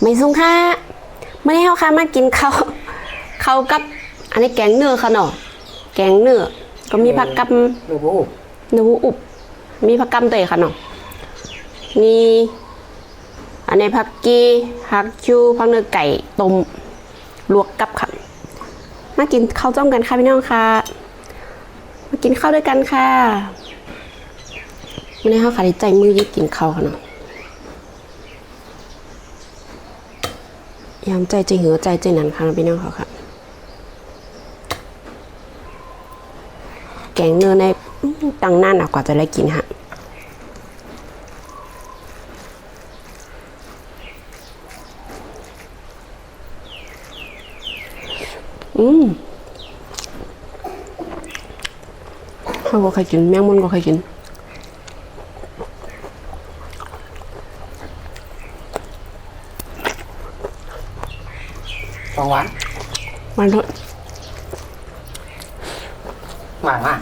ไม่สุงค่ะไม่ได้เฮาค่ะมากินข้าวข้าวกับ อันนี้แกงเนื้อค่ะเนาะแกงเนื้อก็มีผักกับหนูบูเนื้ออุบมีผักกำเตยค่ะเนาะมีอันนี้ผักกีผักชูผักเนื้อไก่ต้มลวกกับค่ะมากินข้าวจ้อมกันค่ะพี่น้องค่ะ มากินข้าวด้วยกันค่ะไม่ได้เฮาค่ะได้ใจมือยิบกินข้าวค่ะเนาะ ยามใจจริงหัวใจใจนั้นค่ะพี่น้องเขาค่ะ แกงเนื้อในอื้อตังนานอะกว่าจะได้กินฮะอืมเขาก็เคยกินแมงมุนก็เคยกิน ฟองหวานมันเถอะหวานมาก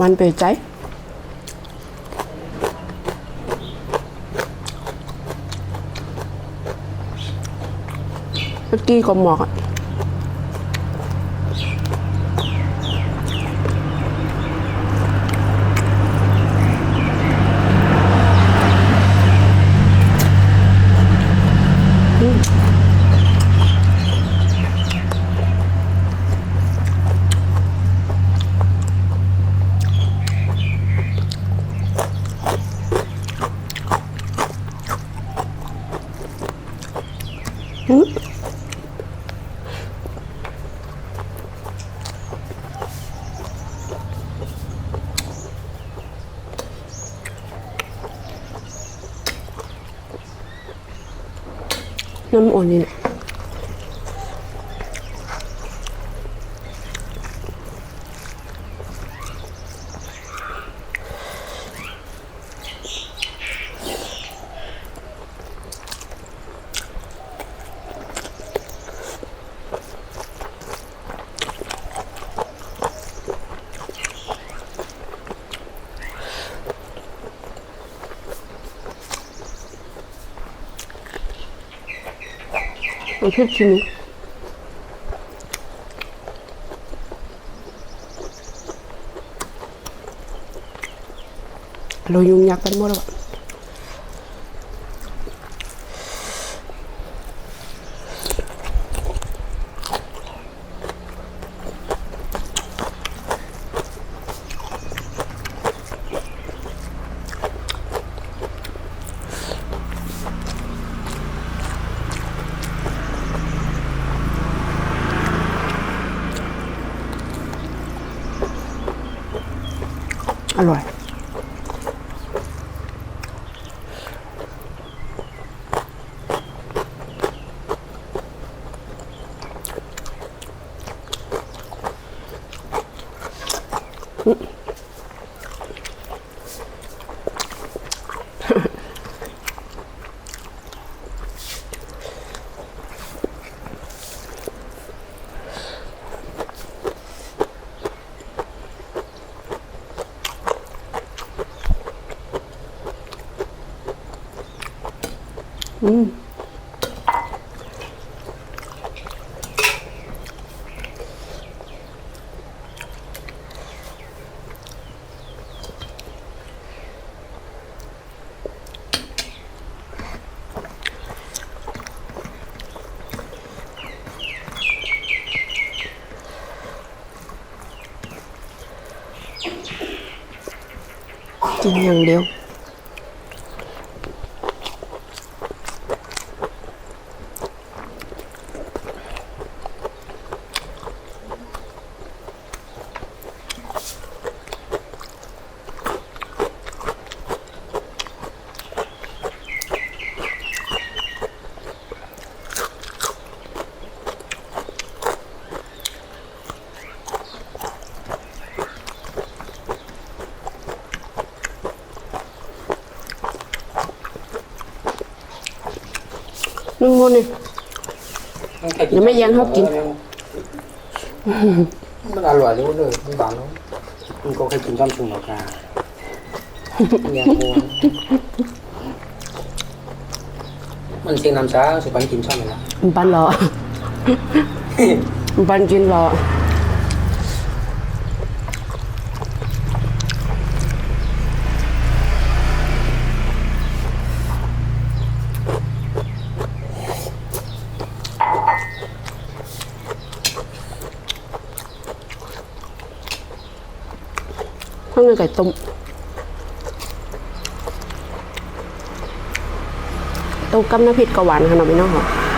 มันเปรี้ยวใจ เมื่อกี้ก็หมอกอะ น้ำอ่อนนี่แหละ มันพริกชิมิเรายุ่งยากกันหมดแล้ว อะอร่อย อืมกิน อย่างเดียวมึงงนนี่ เดี๋ยวแม่ยังเขากิน มันอร่อยเลยเลยมันหวานแล้วมันก็เคยกินต้มชุนหรอกาเนี่ยโมมันเสียงน้ำช้าสุพรรณกินช่องเลยนะปันรอปันกินรอ ข้างในไก่ต้มต้มกับน้ำพริกกะหวานค่ะน้องพี่น้องค่ะ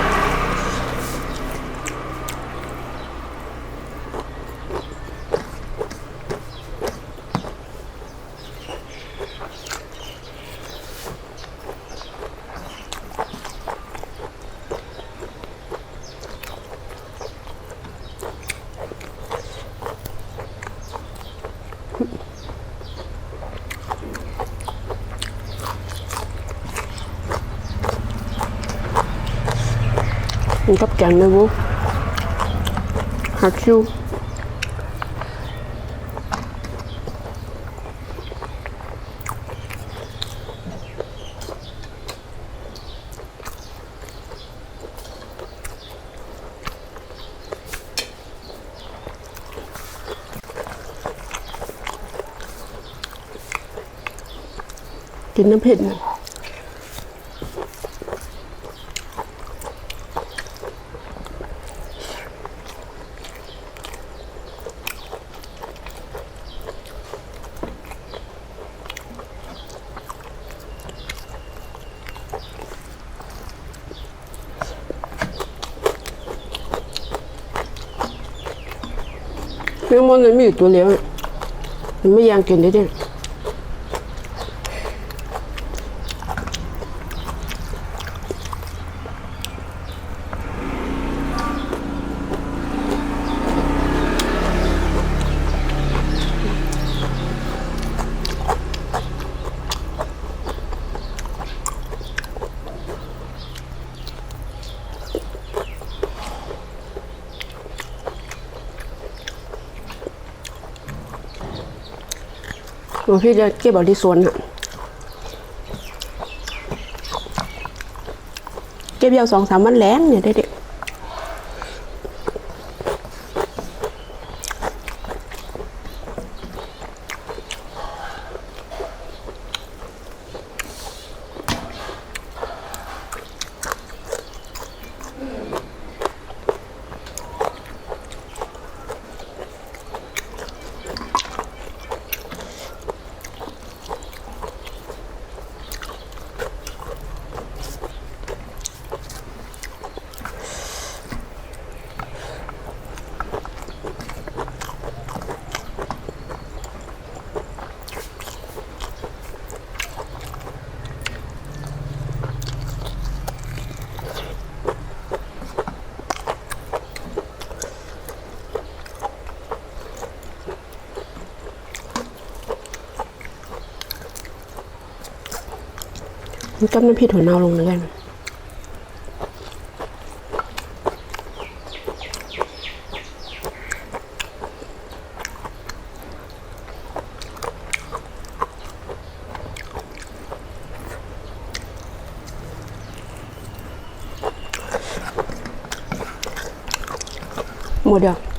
มันกับแกงเลยวุฮักชูกินน้ำเผ็ดนะ งมันมีอยู่ตัวเลี้ยงมันไม่ยังกินได้ด้วย หลวงพี่จะเก็บเอาที่สวนอะเก็บยาวสองสามวันแล้งเนี่ยได้เด็ก กับน้ำพริกถั่วเน่าลงเลยกันหมดเดียว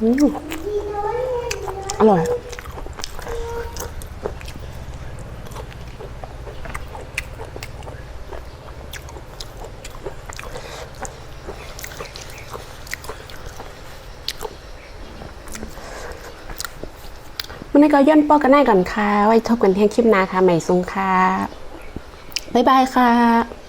อร่อยวันนี้ก็ย่นปอกันได้ก่อนค่ะ ไว้ทบกันที่คลิปหน้าค่ะ ใหม่ซุงค่ะ บ๊ายบายค่ะ